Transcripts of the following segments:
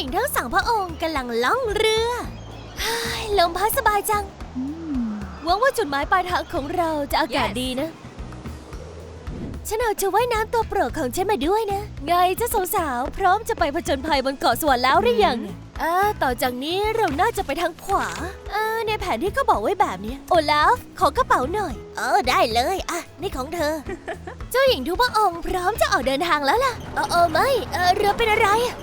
หญิงทั้งสองพระองค์กำลังล่องเรือเฮ้ยลมพัดสบายจังหวังว่าจุดหมายปลายทางของเราจะอากาศ Yes ดีนะ ฉันเอาชุดว่ายน้ำตัวโปรดของฉันมาด้วยนะ ไงเจ้าสาวๆพร้อมจะไปผจญภัยบนเกาะสวรรค์แล้วหรือยังเออต่อจากนี้เราน่าจะไปทางขวา เออ ในแผนที่เขาบอกไว้แบบเนี้ยโอลาฟ ขอกระเป๋าหน่อย เออ ได้เลย อะ นี่ของเธอ เจ้าหญิงทุกพระองค์พร้อมจะออกเดินทางแล้วล่ะ เออเออไม่ เออเรือเป็นอะไรอะ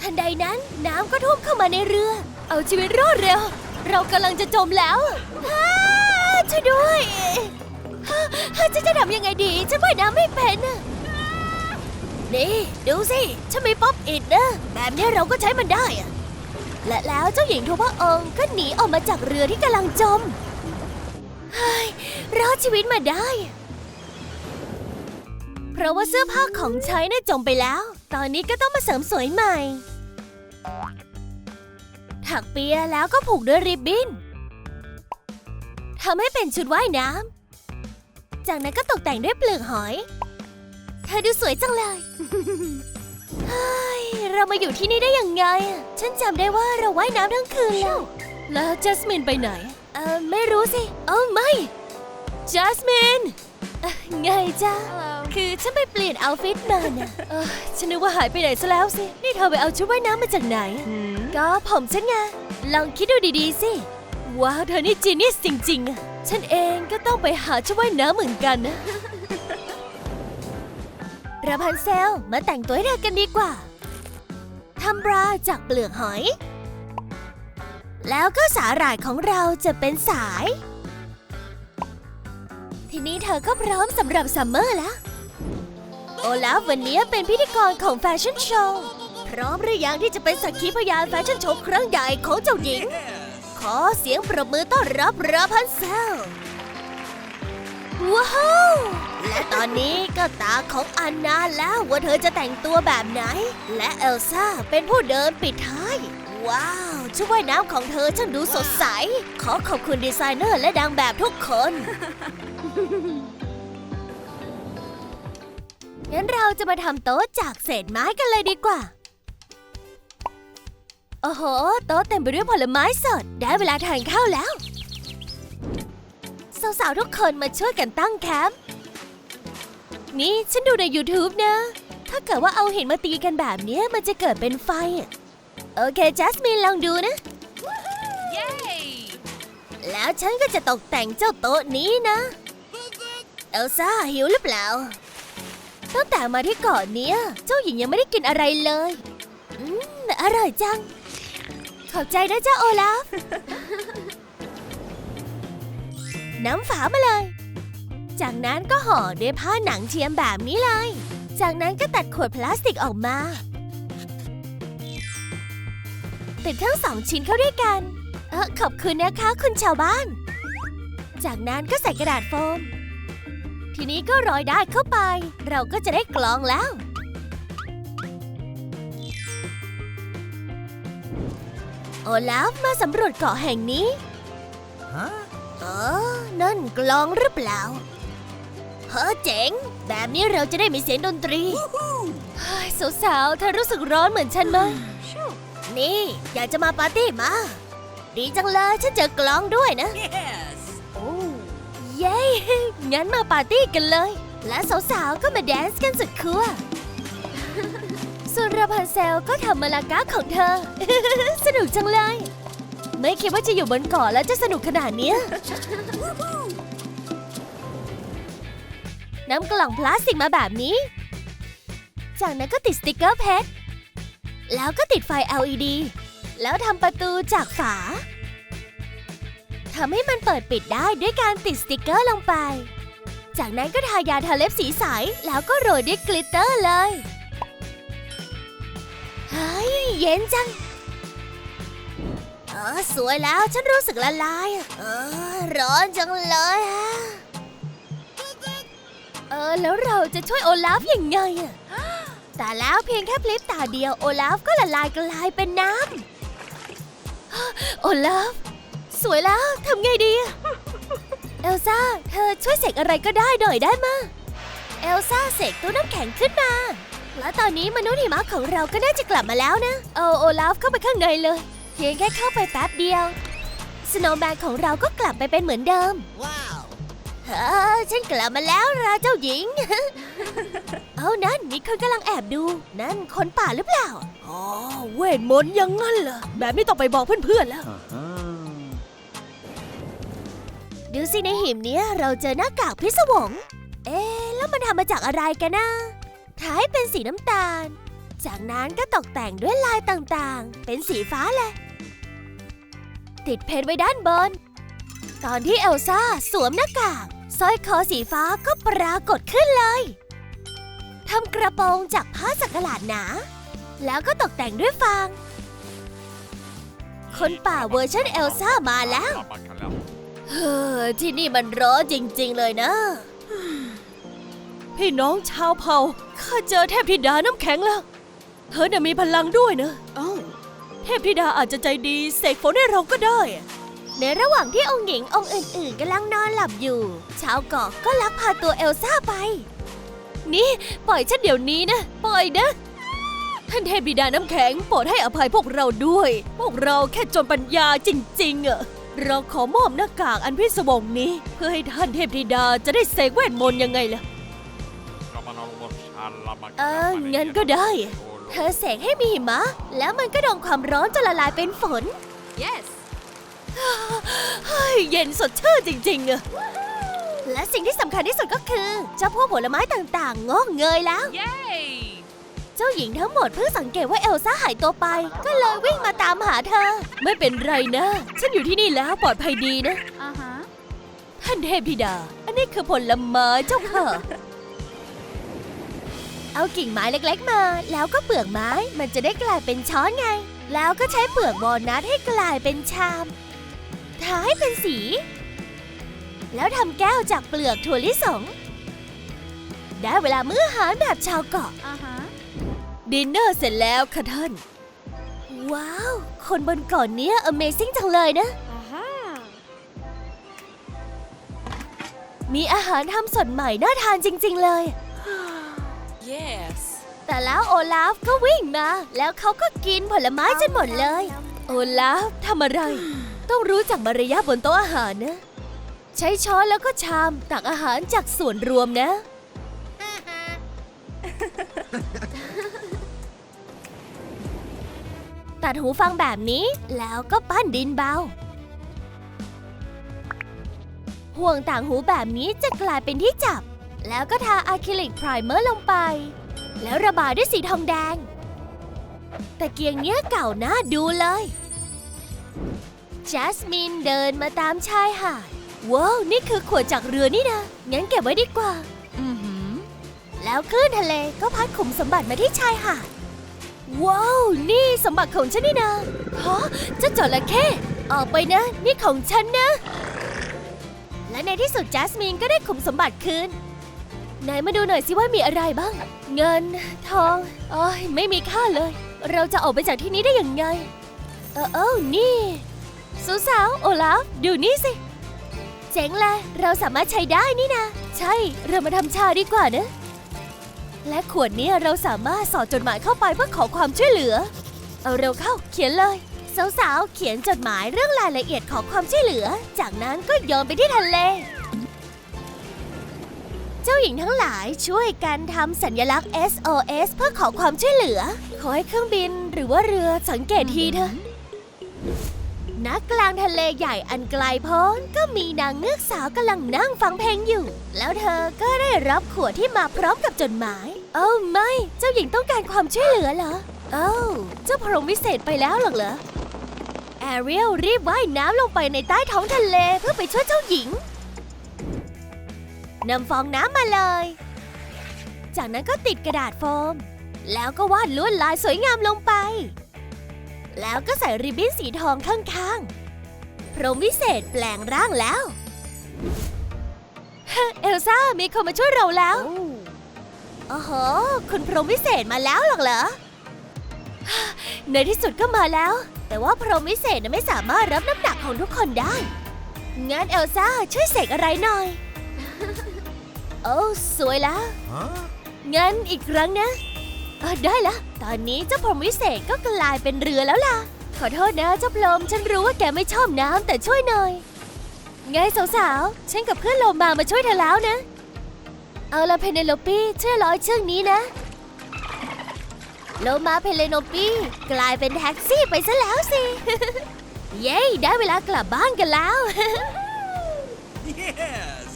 ทันใดนั้นน้ำก็ท่วมเข้ามาในเรือ เอาชีวิตรอดเร็ว เรากำลังจะจมแล้วช่วยด้วยฉันจะทำยังไงดี ฉันว่ายน้ำไม่เป็นนี่ดูสิ ฉันมีป๊อปอิดนะ แบบนี้เราก็ใช้มันได้ และแล้วเจ้าหญิงทุกพระองค์ก็หนีออกมาจากเรือที่กำลังจม เฮ้ย รอดชีวิตมาได้ เพราะว่าเสื้อผ้าของใช้น่ะจมไปแล้ว ตอนนี้ก็ต้องมาเสริมสวยใหม่ ถักเปียแล้วก็ผูกด้วยริบบิ้นทำให้เป็นชุดว่ายน้ำ จากนั้นก็ตกแต่งด้วยเปลือกหอย เธอดูสวยจังเลยเฮ้ยเรามาอยู่ที่นี่ได้ยังไงอะฉันจำได้ว่าเราว่ายน้ำทั้งคืนแล้ว แล้วจัสมินไปไหน เออไม่รู้สิ เอ้าไม่ จัสมินเอ่อไงจ๊ะ คือฉันไปเปลี่ยนเอาท์ฟิตมาน่ะเออฉันนึกว่าหายไปไหนซะแล้วสิ นี่เธอไปเอาชุดว่ายน้ำมาจากไหน ก็ผมฉันไง ลองคิดดูดีๆสิ ว้าว เธอนี่จีเนียสจริงๆอะฉันเองก็ต้องไปหาชุดว่ายน้ำเหมือนกันนะ ราพันเซล มาแต่งตัวให้เธอกันดีกว่า ทำบราจากเปลือกหอย แล้วก็สาหร่ายของเราจะเป็นสาย ทีนี้เธอก็พร้อมสำหรับซัมเมอร์แล้ว โอลาฟวันนี้เป็นพิธีกรของแฟชั่นโชว์ พร้อมหรือยังที่จะเป็นสักขีพยานแฟชั่นโชว์ครั้งใหญ่ของเจ้าหญิง ขอเสียงปรบมือต้อนรับราพันเซลว้าวและตอนนี้ก็ตาของอันนาแล้วว่าเธอจะแต่งตัวแบบไหน และเอลซ่าเป็นผู้เดินปิดท้าย ว้าวชุดว่ายน้ำของเธอช่างดูสดใส ขอขอบคุณดีไซเนอร์และดังแบบทุกคน งั้นเราจะมาทำโต๊ะจากเศษไม้กันเลยดีกว่า โอ้โห โต๊ะเต็มไปด้วยผลไม้สด ได้เวลาทานข้าวแล้ว สาวๆ ทุกคนมาช่วยกันตั้งแคมป์ นี่ฉันดูใน YouTube นะ ถ้าเกิดว่าเอาหินมาตีกันแบบเนี้ยมันจะเกิดเป็นไฟอะโอเค จัสมินลองดูนะ Yay! แล้วฉันก็จะตกแต่งเจ้าโต๊ะนี้นะ เอลซ่าหิวหรือเปล่า ตั้งแต่มาที่เกาะเนี้ย เจ้าหญิงยังไม่ได้กินอะไรเลย อืม อร่อยจัง ขอบใจนะเจ้าโอลาฟ น้ำฝามาเลย จากนั้นก็ห่อด้วยผ้าหนังเทียมแบบนี้เลย จากนั้นก็ตัดขวดพลาสติกออกมา ติดทั้งสองชิ้นเข้าด้วยกัน เออขอบคุณนะคะ คุณชาวบ้าน จากนั้นก็ใส่กระดาษโฟม ทีนี้ก็โรอยได้านเข้าไป เราก็จะได้กลองแล้ว โอลาฟมาสำรวจเกาะแห่งนี้ Huh? เออนั่นกลองหรือเปล่า เฮ้อเจ๋ง แบบนี้เราจะได้มีเสียงดนตรีเฮ้ยสาวๆเธอรู้สึกร้อนเหมือนฉันไหมนี่ อยากจะมาปาร์ตี้มา ดีจังเลยฉันเจอกลองด้วยนะ Yes! งั้นมาปาร์ตี้กันเลย และสาวๆ ก็มาแดนซ์กันสุดขั้วส่วนราพันเซลก็ทำมาลากาของเธอ สนุกจังเลย ไม่คิดว่าจะอยู่บนเกาะแล้วจะสนุกขนาดนี้ยนำกล่องพลาสติกมาแบบนี้ จากนั้นก็ติดสติกเกอร์เพชรแล้วก็ติดไฟ LED แล้วทำประตูจากฝา ทำให้มันเปิดปิดได้ด้วยการติดสติกเกอร์ลงไป จากนั้นก็ทายาทาเล็บสีใส แล้วก็โรยด้วยกลิตเตอร์เลย เฮ้ย เย็นจัง เออสวยแล้วฉันรู้สึกละลาย เออ ร้อนจังเลยฮะ เออ แล้วเราจะช่วยโอลาฟยังไงอะแต่แล้วเพียงแค่พลิบตาเดียวโอลาฟก็ละลายกลายเป็นน้ำโอลาฟ สวยแล้วทำไงดีอะเอลซ่า เธอช่วยเสกอะไรก็ได้หน่อยได้มะเอลซ่าเสกตู้น้ำแข็งขึ้นมา และตอนนี้มนุษย์หิมะของเราก็น่าจะกลับมาแล้วนะ เอาโอลาฟเข้าไปข้างในเลย เพียงแค่เข้าไปแป๊บเดียวสโนว์แมนของเราก็กลับไปเป็นเหมือนเดิม ว้าวเฮ้อฉันกลับมาแล้วราเจ้าหญิง เอานั่นมีคนกำลังแอบดู นั่นคนป่าหรือเปล่า อ๋อ เวทมนต์อยังงั้นเหรอ แบบนี้ต้องไปบอกเพื่อนๆแล้ว ดูสิในหิมเนี้ยเราเจอหน้ากากพิศวง เอ๊ะแล้วมันทำมาจากอะไรกันนะท้ายเป็นสีน้ำตาล จากนั้นก็ตกแต่งด้วยลายต่างๆ เป็นสีฟ้าเลย ติดเพชรไว้ด้านบน ตอนที่เอลซ่าสวมหน้ากากสร้อยคอสีฟ้าก็ปรากฏขึ้นเลยทำกระโปรงจากผ้าสักหลาดหนา แล้วก็ตกแต่งด้วยฟาง คนป่าเวอร์ชันเอลซ่ามาแล้ว เฮ้อที่นี่มันร้อนจริง ๆ เลยนะ พี่น้องชาวเผ่าข้าเจอเทพธิดาน้ำแข็งแล้ว เธอน่ะมีพลังด้วยนะ Oh. เทพธิดาอาจจะใจดีเสกฝนให้เราก็ได้ ในระหว่างที่องค์หญิงองค์อื่นๆกำลังนอนหลับอยู่ ชาวเกาะก็ลักพาตัวเอลซ่าไป นี่ ปล่อยฉันเดี๋ยวนี้นะ ปล่อยนะ ท่านเทพบิดาน้ำแข็งโปรดให้อภัยพวกเราด้วย พวกเราแค่จนปัญญาจริง ๆอะ เราขอมอบหน้ากากอันพิศวงนี้ เพื่อให้ท่านเทพธิดาจะได้เสกเวทมนต์ยังไงล่ะ เอองั้นก็ได้ เธอเสกให้มีหิมะ แล้วมันก็โดนความร้อนจนละลายเป็นฝน Yes. เฮ้ยเย็นสดชื่นจริงๆอะและสิ่งที่สำคัญที่สุดก็คือเจ้าพวกผลไม้ต่างๆ งอกเงยแล้ว Yay. เจ้าหญิงทั้งหมดเพิ่งสังเกตว่าเอลซ่าหายตัวไป ก็เลยวิ่งมาตามหาเธอ ไม่เป็นไรนะ ฉันอยู่ที่นี่แล้วปลอดภัยดีนะ Uh huh. ท่านเทพธิดา อันนี้คือผลไม้เจ้าค่ะ เอากิ่งไม้เล็กๆมา แล้วก็เปลือกไม้ มันจะได้กลายเป็นช้อนไง แล้วก็ใช้เปลือกวอลนัทให้กลายเป็นชาม ทาให้เป็นสี แล้วทำแก้วจากเปลือกถั่วลิสง ได้เวลามื้ออาหารแบบชาวเกาะ Uh huh. ดินเนอร์เสร็จแล้วค่ะท่าน ว้าว คนบนเก่อนเนี้ย Amazing จังเลยนะ มีอาหารทำสดใหม่น่าทานจริง ๆเลย Yes. แต่แล้วโอลาฟก็วิ่งมา แล้วเขาก็กินผลไม้จนหมดเลย โอลาฟทำอะไร ต้องรู้จักมารยาทบนโต๊ะอาหารนะ ใช้ช้อนแล้วก็ชามตักอาหารจากส่วนรวมนะ ตัดหูฟังแบบนี้แล้วก็ปั้นดินเบา ห่วงต่างหูแบบนี้จะกลายเป็นที่จับ แล้วก็ทาอะคริลิกไพรเมอร์ลงไป แล้วระบายด้วยสีทองแดง แต่เกียงเนี้ยเก่าน่าดูเลยจัสมินเดินมาตามชายหาดว้าวนี่คือขวดจากเรือนี่นะ งั้นเก็บไว้ดีกว่า Mm hmm. แล้วคลื่นทะเลก็พัดขุมสมบัติมาที่ชายหาด ว้าว นี่สมบัติของฉันนี่นะฮะเจ้าจระเข้ออกไปนะ นี่ของฉันนะ และในที่สุดจัสมินก็ได้ขุมสมบัติคืนไหนมาดูหน่อยสิว่ามีอะไรบ้าง เงิน ทองโอ้ยไม่มีค่าเลย เราจะออกไปจากที่นี้ได้อยังไง เออเออนี่สาวโอลาฟดูนี่สิ เจ๋งเลยเราสามารถใช้ได้นี่นะ ใช่ เรามาทำชาดีกว่านะ และขวดนี้เราสามารถสอดจดหมายเข้าไปเพื่อขอความช่วยเหลือ เอาเร็วเข้าเขียนเลย สาวๆ เขียนจดหมายเรื่องรายละเอียดขอความช่วยเหลือ จากนั้นก็โยนไปที่ทะเล เจ้าหญิงทั้งหลายช่วยกันทำสัญลักษณ์ SOS เพื่อขอความช่วยเหลือ ขอให้เครื่องบินหรือว่าเรือสังเกตทีเถอะ ณกลางทะเลใหญ่อันไกลโพ้นก็มีนางเงือกสาวกำลังนั่งฟังเพลงอยู่ แล้วเธอก็ได้รับขวดที่มาพร้อมกับจดหมายเอ้าไม่ เจ้าหญิงต้องการความช่วยเหลือเหรอเอ้าเจ้าพรหมวิเศษไปแล้วหรอกเหรอ แอเรียลรีบว่ายน้ำลงไปในใต้ท้องทะเลเพื่อไปช่วยเจ้าหญิงนำฟองน้ำมาเลย จากนั้นก็ติดกระดาษโฟม แล้วก็วาดลวดลายสวยงามลงไป แล้วก็ใส่ริบบิ้นสีทองข้างๆ พรหมวิเศษแปลงร่างแล้ว เอลซ่ามีคนมาช่วยเราแล้วโอ้โห คุณพรหมวิเศษมาแล้วหรอกเหรอ ในที่สุดก็มาแล้ว แต่ว่าพรหมวิเศษน่ะไม่สามารถรับน้ำหนักของทุกคนได้ งั้นเอลซ่าช่วยเสกอะไรหน่อย โอ้ สวยแล้ว งั้นอีกครั้งนะ เออได้ละตอนนี้เจ้าพรหมวิเศษก็กลายเป็นเรือแล้วล่ะ ขอโทษนะเจ้าพรหมฉันรู้ว่าแกไม่ชอบน้ำแต่ช่วยหน่อย ไงสาวๆ ฉันกับเพื่อนโลมามาช่วยเธอแล้วนะ เอาละเพเนโลปี้ช่วยร้อยเชือกนี้นะ โลมาเพเลโนปี้กลายเป็นแท็กซี่ไปซะแล้วสิ เย้ได้เวลากลับบ้านกันแล้ว yes